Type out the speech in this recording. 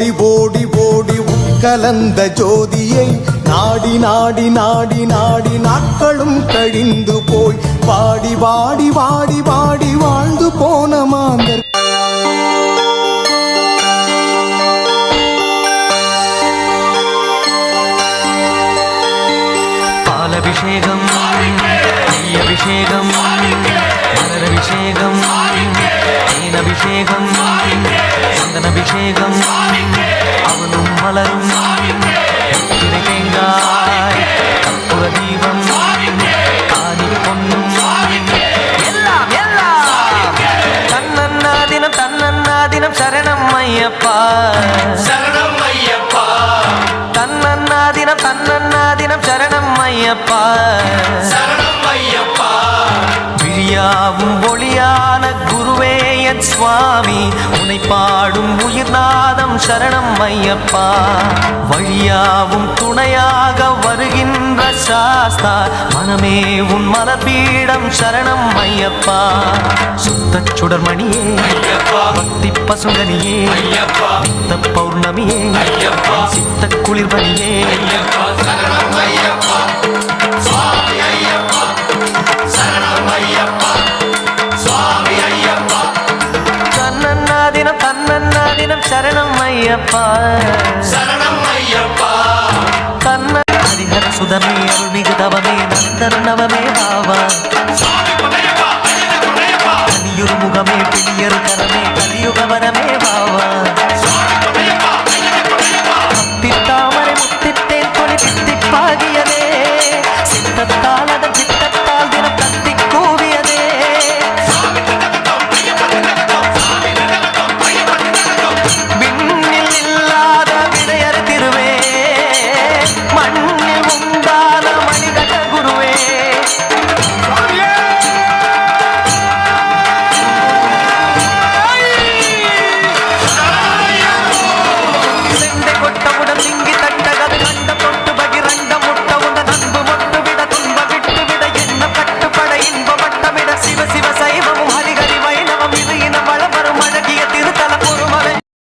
ஓடி ஓடி ஓடி உட்கலந்த ஜோதியை நாடி நாடி நாடி நாடி நாட்களும் கழிந்து போய் பாடி வாடி வாடி வாடி வாழ்ந்து போன மாந்தர். பாலபிஷேகம் அபிஷேகம் மலரபிஷேகம் தேனபிஷேகம் சந்தனபிஷேகம் அவனும் மலரும். திரை தேங்காய்? கற்பூர தீபம். ஆதி பொன்னும். எல்லாம் எல்லாம். தன்னன்னா தினம் தன்னன்னா தினம் சரணம் ஐயப்பா. சரணம் ஐயப்பா தன்னன்னா தினம் தன்னன்னா தினம் சரணம் ஐயப்பா. சரணம் ஐயப்பா விழியாவும் ஒளியான குருவே என் சுவாமி உனை பாடும் உயிர்நாதம் சரணம் ஐயப்பா. வழியாவும் துணையாக வருகின்ற சாஸ்தா மனமே உன் மலபீடம் சரணம் ஐயப்பா. சுத்த சுடர்மணியே பக்தி பசுங்கனியே ஐயப்பா சித்த பௌர்ணமியே ஐயப்பா சித்த குளிர்வனியே தினம் சரணம் ஐயப்பா. சரணம் ஐயப்பா. தன்ன ஹரிஹர சுதமே அருள்மிகு தவமே நந்தன நவமே பாவா. கலியுரு முகமே கலியுகவரமே